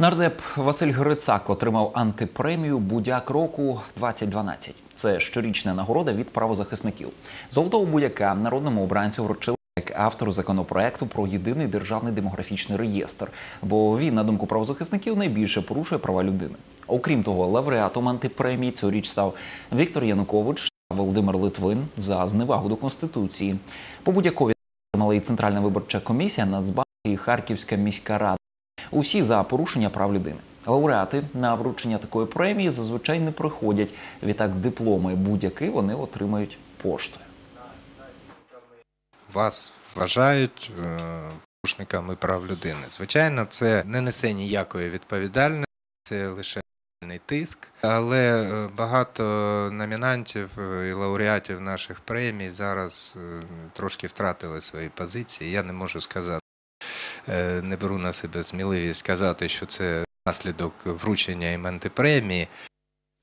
Нардеп Василь Грицак отримав антипремію Будяк року 2012. Це щорічна нагорода від правозахисників. Золотого будяка народному обранцю вручили як автору законопроекту про єдиний державний демографічний реєстр, бо він, на думку правозахисників, найбільше порушує права людини. Окрім того, лауреатом антипремії цьогоріч став Віктор Янукович та Володимир Литвин за зневагу до конституції. По будь-якові і Центральна виборча комісія, Нацбанк і Харківська міська рада. Усі за порушення прав людини. Лауреати на вручення такої премії зазвичай не приходять. Відтак дипломи будь-які вони отримають поштою. вас вважають е, порушниками прав людини. Звичайно, це не несе ніякої відповідальності, це лише тиск. Але е, багато номінантів е, і лауреатів наших премій зараз трошки втратили свої позиції. Я не можу сказати, не беру на себе сміливість сказати, що це наслідок вручення іменти антипремії.